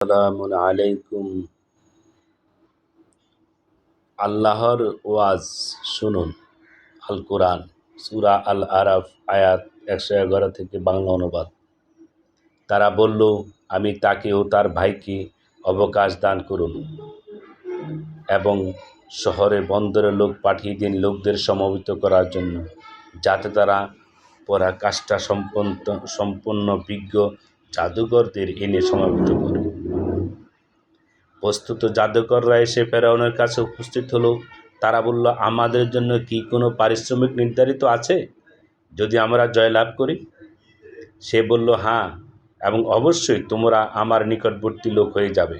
আলাইকুম। আল্লাহর ওয়াজ শুনুন। আল কোরআন, সুরা আল আরাফ, আয়াত একশো এগারো থেকে বাংলা অনুবাদ। তারা বলল, আমি তাকে ও তার ভাইকে অবকাশ দান করুন এবং শহরে বন্দরে লোক পাঠিয়ে দিন লোকদের সমবেত করার জন্য, যাতে তারা পরাকাষ্ঠা সম্পন্ন সম্পন্ন বিজ্ঞ জাদুকরদের এনে সমবেত করে বস্তুত জাদুকররা এসে ফেরাউনের কাছে উপস্থিত হলো। তারা বলল, আমাদের জন্য কি কোনো পারিশ্রমিক নির্ধারিত আছে? যদি আমরা জয়লাভ করি? সে বলল হ্যাঁ এবং অবশ্যই তোমরা আমার নিকটবর্তী লোক হয়ে যাবে।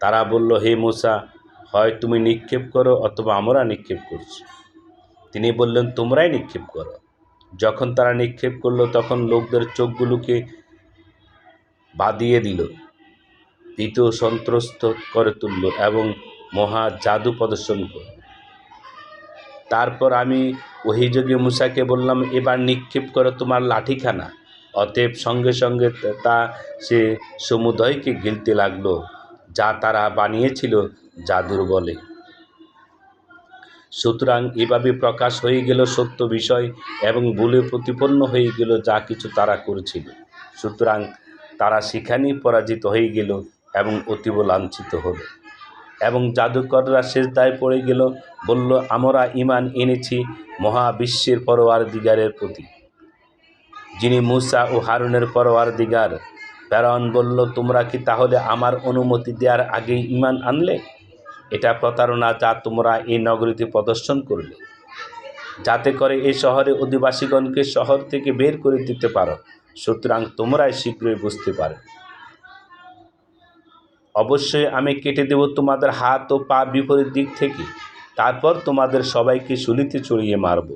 তারা বলল, হে মোসা, হয় তুমি নিক্ষেপ করো অথবা আমরা নিক্ষেপ করছি। তিনি বললেন, তোমরাই নিক্ষেপ করো। যখন তারা নিক্ষেপ করল, তখন লোকদের চোখগুলোকে বাদিয়ে দিল। ভীত সন্ত্রস্ত করে তুলল এবং মহা জাদু প্রদর্শন করল। তারপর আমি ওহিযোগী মুসাকে বললাম, এবার নিক্ষেপ করো তোমার লাঠিখানা। অতএব সঙ্গে সঙ্গে তা সে সমুদয়কে গিলতে লাগল, যা তারা বানিয়েছিল জাদুর বলে। সুতরাং এভাবে প্রকাশ হয়ে গেল সত্য বিষয় এবং ভুলে প্রতিপন্ন হয়ে গেল যা কিছু তারা করেছিল। সুতরাং তারা সেখানেই পরাজিত হয়ে গেল এবং অতীব লাঞ্ছিত হল। এবং জাদুকররা শেষদায় পড়ে গেল, বলল, আমরা ইমান এনেছি মহাবিশ্বের পরোয়ার দিগারের প্রতি। যিনি মুসা ও হারুনের পরোয়ার দিগার ফেরাউন বলল, তোমরা কি তাহলে আমার অনুমতি দেওয়ার আগেই ইমান আনলে? এটা প্রতারণা যা তোমরা এই নগরীতে প্রদর্শন করলে। যাতে করে এই শহরে অধিবাসীগণকে শহর থেকে বের করে দিতে পারো। সুতরাং তোমরাই শীঘ্রই বুঝতে পারো অবশ্যই আমি কেটে দেব তোমাদের হাত ও পা বিপরীত দিক থেকে। তারপর তোমাদের সবাইকে শুলিতে চড়িয়ে মারব।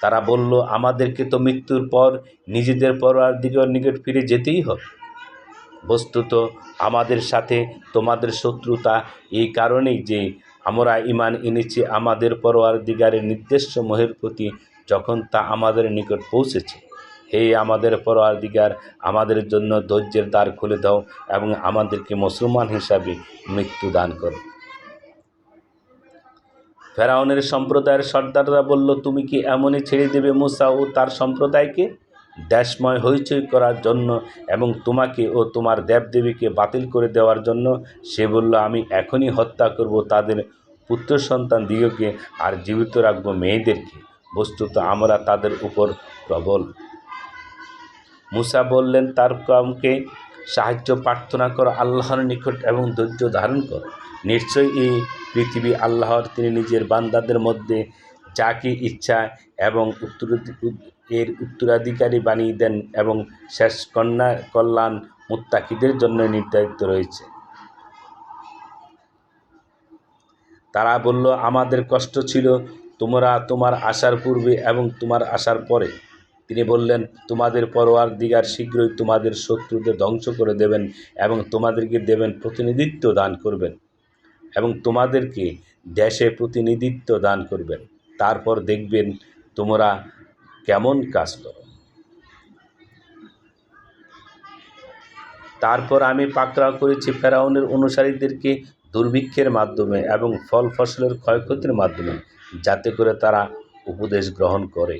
তারা বলল, আমাদেরকে তো মৃত্যুর পর নিজেদের পরোয়ার দিকের নিকট ফিরে যেতেই হবে। বস্তুত আমাদের সাথে তোমাদের শত্রুতা এই কারণেই যে আমরা ইমান এনেছি আমাদের পরোয়ার দিগারের নির্দেশসমূহের প্রতি যখন তা আমাদের নিকট পৌঁছেছে। হে আমাদের দিগার আমাদের জন্য ধৈর্যের দ্বার খুলে দাও এবং আমাদেরকে মুসলমান হিসাবে মৃত্যু দান করো। ফেরাউনের সম্প্রদায়ের সর্দাররা বলল, তুমি কি এমনই ছেড়ে দেবে মুসা ও তার সম্প্রদায়কে? দেশময় হইচই করার জন্য এবং তোমাকে ও তোমার দেবদেবীকে বাতিল করে দেওয়ার জন্য? সে বলল, আমি এখনই হত্যা করব তাদের পুত্র সন্তান দিগকে আর জীবিত রাখব মেয়েদেরকে। বস্তুত আমরা তাদের উপর প্রবল মুসা বললেন, তার কমকে সাহায্য, প্রার্থনা করো, আল্লাহর নিকট এবং ধৈর্য ধারণ করো। নিশ্চয়ই এই পৃথিবী আল্লাহর, তিনি নিজের বান্দাদের মধ্যে যাকে ইচ্ছা এবং উত্তর, এর উত্তরাধিকারী বানিয়ে দেন এবং শেষ কন্যা কল্যাণ মুত্তাকিদের জন্য নির্ধারিত রয়েছে। তারা বলল, আমাদের কষ্ট ছিল, তোমরা তোমার আসার পূর্বে এবং তোমার আসার পরে। তিনি বললেন, তোমাদের পরোয়ার দিগার শীঘ্রই তোমাদের শত্রুদের ধ্বংস করে দেবেন এবং তোমাদেরকে দেবেন প্রতিনিধিত্ব দান করবেন এবং তোমাদেরকে দেশে প্রতিনিধিত্ব দান করবেন। তারপর দেখবেন তোমরা কেমন কাজ করো। তারপর আমি পাকড়াও করেছি ফেরাউনের অনুসারীদেরকে দুর্ভিক্ষের মাধ্যমে এবং ফল ফসলের ক্ষয়ক্ষতির মাধ্যমে, যাতে করে তারা উপদেশ গ্রহণ করে।